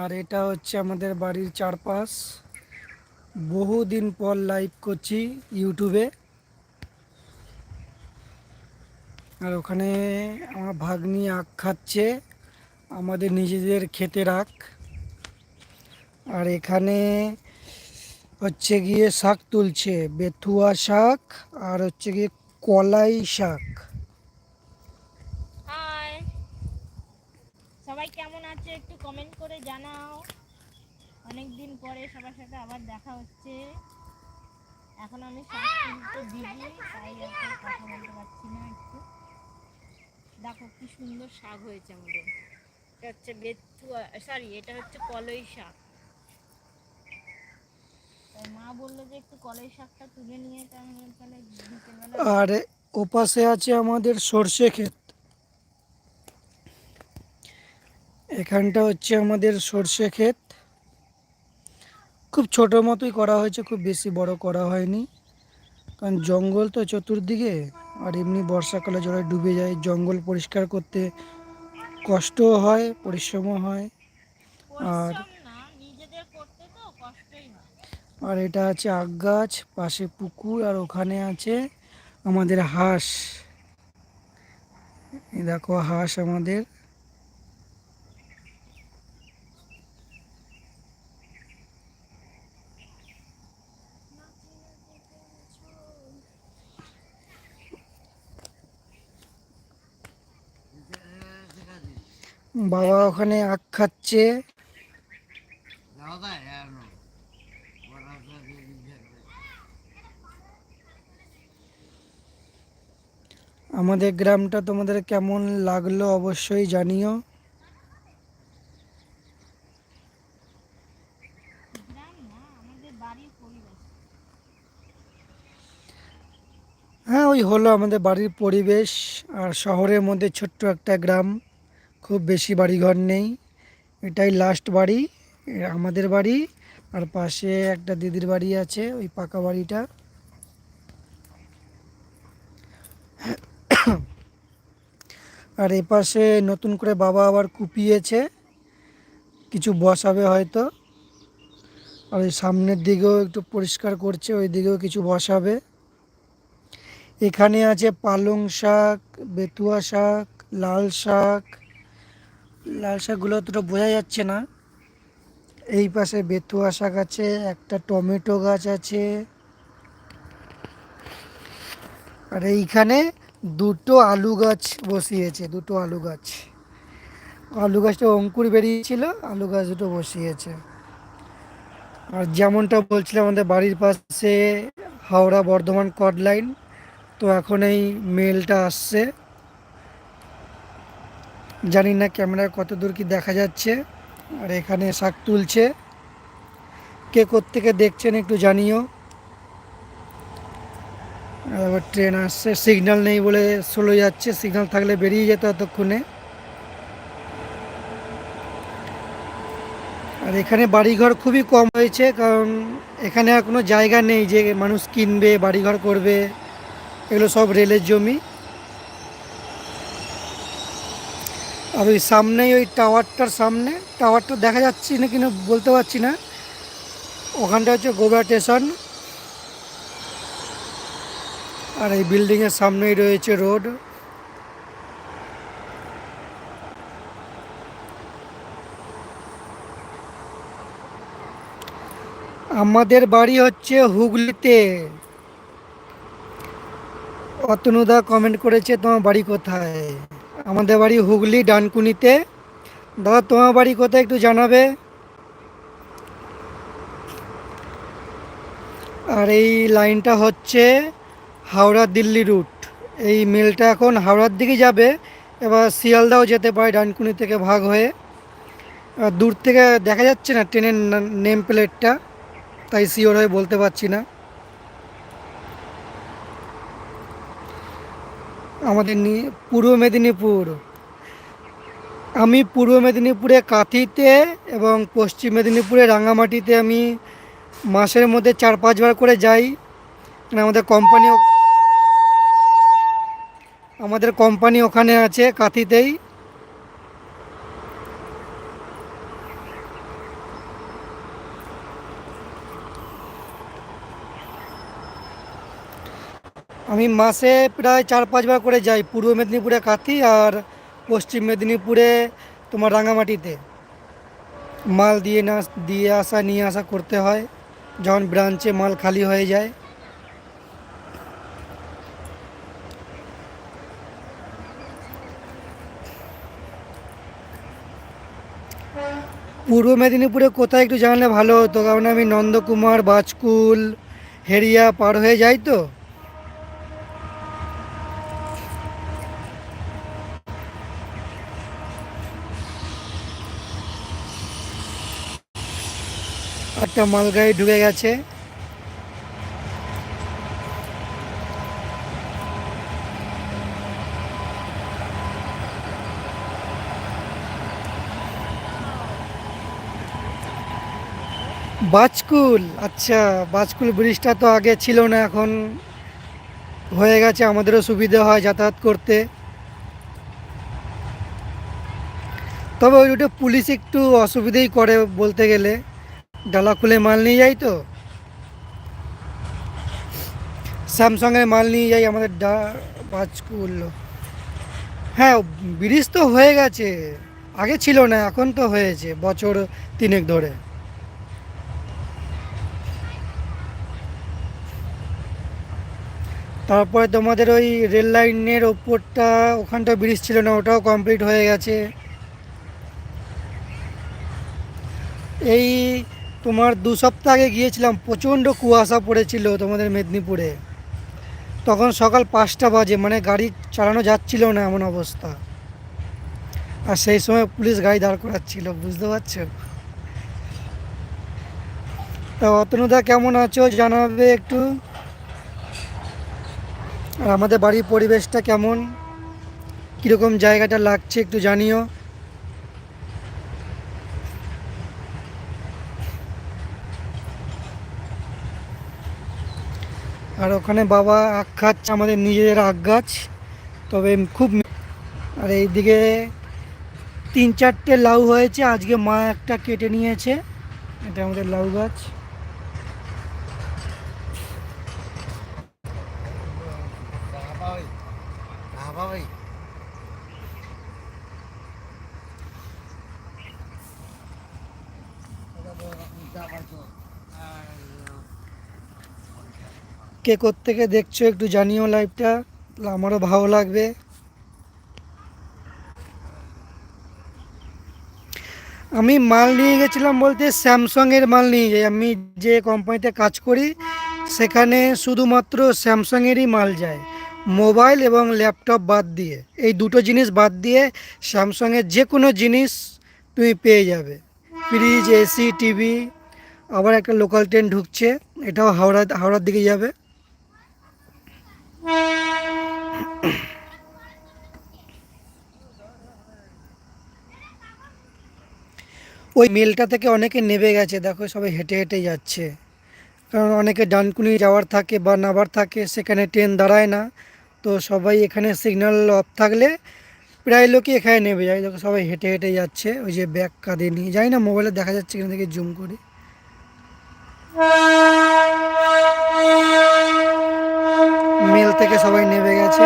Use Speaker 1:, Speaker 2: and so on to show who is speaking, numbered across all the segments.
Speaker 1: আর এটা হচ্ছে আমাদের বাড়ির চারপাশ। বহুদিন পর লাইভ করছি ইউটিউবে। আর ওখানে আমার ভাগ্নি আখ খাচ্ছে, আমাদের নিজেদের খেতে রাখ আর এখানে হচ্ছে গিয়ে শাক তুলছে, বেথুয়া শাক আর হচ্ছে গিয়ে কলাই শাক
Speaker 2: হাই সবাই কেমন আছে একটু কমেন্ট করে জানাও। অনেক দিন পরে সবার সাথে আবার দেখা হচ্ছে। এখন আমি তুলতে বিজি তাই কথা বলতে পারছি না একটু। দেখো কি সুন্দর শাক হয়েছে আমাদের। এটা হচ্ছে বেথুয়া সরি এটা হচ্ছে কলই শাক। মা বলল যে একটু কলই শাকটা তুলে নিয়ে তাহলে বিকেলবেলা
Speaker 1: আর, ওপাশে আছে আমাদের সর্ষে ক্ষেত। এখানটা হচ্ছে আমাদের সর্ষে ক্ষেত। খুব ছোট মতোই করা হয়েছে খুব বেশি বড় করা হয়নি। কারণ জঙ্গল তো চতুর্দিকে আর এমনি বর্ষাকালে জলে ডুবে যায় জঙ্গল পরিষ্কার করতে কষ্টও হয় পরিশ্রমও হয়। আর আর এটা আছে আখ গাছ পাশে পুকুর আর ওখানে আছে আমাদের হাঁস। দেখো হাঁস আমাদের। বাবা ওখানে আখ খাচ্ছে। আমাদের গ্রামটা তোমাদের কেমন লাগল অবশ্যই জানিও। হ্যাঁ ওই হলো আমাদের বাড়ির পরিবেশ আর শহরের মধ্যে ছোট্ট একটা গ্রাম। খুব বেশি বাড়িঘর নেই। এটাই লাস্ট বাড়ি, আমাদের বাড়ি। আর পাশে একটা দিদির বাড়ি আছে, ওই পাকা বাড়িটা। আর এ পাশে নতুন করে বাবা আবার কুপিয়েছে। কিছু বসাবে হয়তো। আর ওই সামনের দিকেও একটু পরিষ্কার করছে, ওই দিকেও কিছু বসাবে। এখানে আছে পালং শাক, বেতুয়া শাক, লাল শাক। লাল শাকগুলো অতটা বোঝা যাচ্ছে না। এই পাশে বেতুয়া শাক আছে, একটা টমেটো গাছ আছে। আর এইখানে দুটো আলু গাছ বসিয়েছে, দুটো আলু গাছ। আলু গাছটা অঙ্কুর বেরিয়েছিল, আলু গাছ দুটো বসিয়েছে। আর যেমনটা বলছিলাম, আমাদের বাড়ির পাশে হাওড়া বর্ধমান কড লাইন, তো এখন এই মেলটা আসছে। জানি না ক্যামেরায় কত দূর কি দেখা যাচ্ছে, আর এখানে শাক তুলছে। কে কোত্থেকে দেখছেন একটু জানিও। আবার ট্রেন আসছে, সিগন্যাল নেই বলে স্লো যাচ্ছে, সিগন্যাল থাকলে বেরিয়ে যেত এতক্ষণে। আর এখানে বাড়িঘর খুবই কম হয়েছে, কারণ এখানে আর কোনো জায়গা নেই যে মানুষ কিনবে, বাড়িঘর করবে, এগুলো সব রেলের জমি। আর ওই সামনেই ওই টাওয়ারটার সামনে, টাওয়ারটা দেখা যাচ্ছে না কিনা বলতে পারছি না। ওখানটা হচ্ছে গোবরা স্টেশন। আর এই বিল্ডিংয়ের সামনেই রয়েছে রোড। আমাদের বাড়ি হচ্ছে হুগলিতে। অতনুদা কমেন্ট করেছে, তোমার বাড়ি কোথায়? আমাদের বাড়ি হুগলি, ডানকুনিতে। দাদা, তোমার বাড়ি কোথায় একটু জানাবে? আর এই লাইনটা হচ্ছে হাওড়া দিল্লি রুট। এই মেলটা এখন হাওড়ার দিকে যাবে, এবার শিয়ালদাও যেতে পারে ডানকুনি থেকে ভাগ হয়ে। দূর থেকে দেখা যাচ্ছে না ট্রেনের নেম প্লেটটা তাই শিওর হয়ে বলতে পারছি না। আমাদের পূর্ব মেদিনীপুর। আমি পূর্ব মেদিনীপুরে কাঁথিতে এবং পশ্চিম মেদিনীপুরে রাঙামাটিতে আমি মাসের মধ্যে চার, পাঁচবার করে যাই। কারণ আমাদের কোম্পানি আমাদের কোম্পানি ওখানে আছে কাঁথিতেই। আমি মাসে প্রায় চার পাঁচবার করে যাই পূর্ব মেদিনীপুরে কাথি আর পশ্চিম মেদিনীপুরে তোমার রাঙামাটিতে। মাল দিয়ে না, দিয়ে আসা, নিয়ে আসা করতে হয়। যখন ব্রাঞ্চে মাল খালি হয়ে যায়। পূর্ব মেদিনীপুরে কোথায় একটু জানলে ভালো হতো, কারণ আমি নন্দকুমার বাজকুল হেরিয়া পার হয়ে যাই তো। একটা মালগাড়ি ঢুকে গেছে। বাজকুল আচ্ছা বাজকুল ব্রিজটা তো আগে ছিল না, এখন হয়ে গেছে, আমাদেরও সুবিধা হয় যাতায়াত করতে। তবে ওই রুটে পুলিশ একটু অসুবিধেই করে বলতে গেলে। ডালা খুলে মাল নিয়ে যাই তো? স্যামসংয়ের মাল নিয়ে যাই, আমাদের ডা বাজকুল হ্যাঁ ব্রিজ তো হয়ে গেছে। আগে ছিল না, এখন তো হয়েছে, বছর তিনেক ধরে। তারপরে তোমাদের ওই রেল লাইনের ওপরটা, ওখানটা ব্রিজ ছিল না, ওটাও কমপ্লিট হয়ে গেছে। এই তোমার দু সপ্তাহ আগে গিয়েছিলাম, প্রচণ্ড কুয়াশা পড়েছিল তোমাদের মেদিনীপুরে। তখন সকাল পাঁচটা বাজে মানে গাড়ি চালানো যাচ্ছিল না এমন অবস্থা। আর সেই সময় পুলিশ গাড়ি দাঁড় করাচ্ছিল, বুঝতে পারছ? তা অতনুদা কেমন আছো জানাবে একটু? আর আমাদের বাড়ির পরিবেশটা কেমন? কীরকম জায়গাটা লাগছে একটু জানিও। আর ওখানে বাবা আখ গাছ, আমাদের নিজেদের আখ গাছ। তবে খুব আর এইদিকে তিন চারটে লাউ হয়েছে, আজকে মা একটা কেটে নিয়েছে। এটা আমাদের লাউ গাছ। কে কোত্থেকে দেখছ একটু জানিও লাইভটা, আমারও ভালো লাগবে। আমি মাল নিয়ে গেছিলাম বলতে স্যামসংয়ের মাল নিয়ে যাই, আমি যে কোম্পানিতে কাজ করি, সেখানে শুধুমাত্র স্যামসাংয়েরই মাল যায়, মোবাইল এবং ল্যাপটপ বাদ দিয়ে। এই দুটো জিনিস বাদ দিয়ে স্যামসাংয়ের যে কোনো জিনিস তুমি পেয়ে যাবে। ফ্রিজ, এসি, টিভি, আবার একটা লোকাল ট্রেন ঢুকছে, এটাও হাওড়া, হাওড়ার দিকে যাবে। ওই মেলটা থেকে অনেকে নেবে গেছে, দেখো সবাই হেঁটে হেঁটে যাচ্ছে। কারণ অনেকে ডানকুনি যাওয়ার থাকে বা নাবার থাকে, সেখানে ট্রেন দাঁড়ায় না। তো সবাই এখানে সিগন্যাল অফ থাকলে প্রায় লোকই এখানে নেবে যায়। দেখো সবাই হেঁটে হেঁটে যাচ্ছে, ওই যে ব্যাগ কাঁধে নিয়ে। যাই না মোবাইলে দেখা যাচ্ছে এখান থেকে জুম করে। মেল থেকে সবাই নেমে গেছে।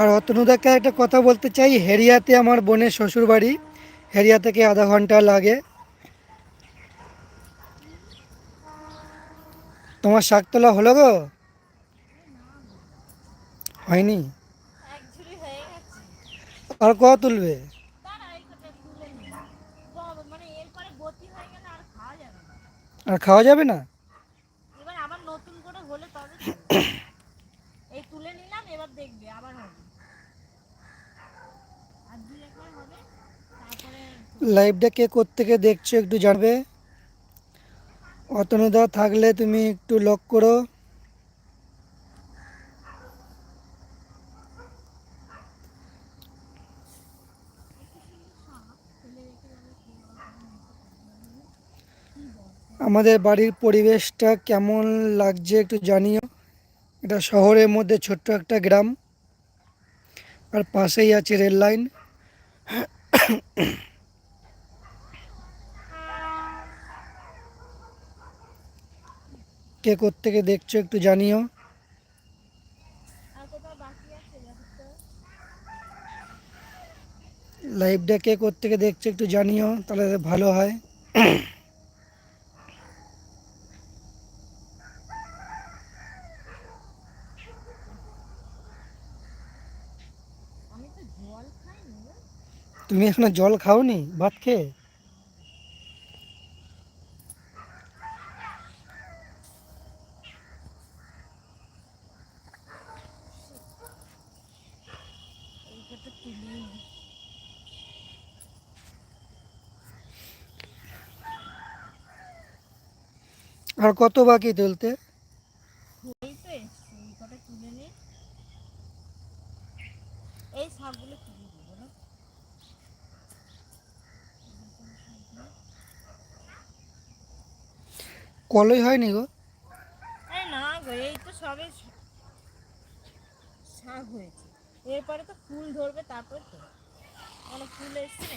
Speaker 1: আর অতনুদাকে একটা কথা বলতে চাই, হেরিয়াতে আমার বোনের শ্বশুর বাড়ি হেরিয়া থেকে আধা ঘণ্টা লাগে। তোমার শাক তোলা হলো গো? হয়নি?
Speaker 2: হয়ে
Speaker 1: আর কত তুলবে?
Speaker 2: আর খাওয়া যাবে না?
Speaker 1: লাইভটা কে কোত্থেকে দেখছ একটু জানবে? অতনুদা থাকলে তুমি একটু লক করো। আমাদের বাড়ির পরিবেশটা কেমন লাগছে একটু জানিও। এটা শহরের মধ্যে ছোট্ট একটা গ্রাম। আর পাশেই আছে রেল লাইন। কে কোত্থেকে দেখছ একটু জানিও। লাইভটা কে কোত্থেকে দেখছ একটু জানিও তাহলে ভালো হয়। তুমি এখনও জল খাওনি? ভাত খেয়ে? আর কত বাকি তুলতে? কলই হয়নি গো।
Speaker 2: না গো এই তো সবে শাক হয়েছে। এরপরে তো ফুল ধরবে তারপর তো। কোনো ফুল এসছে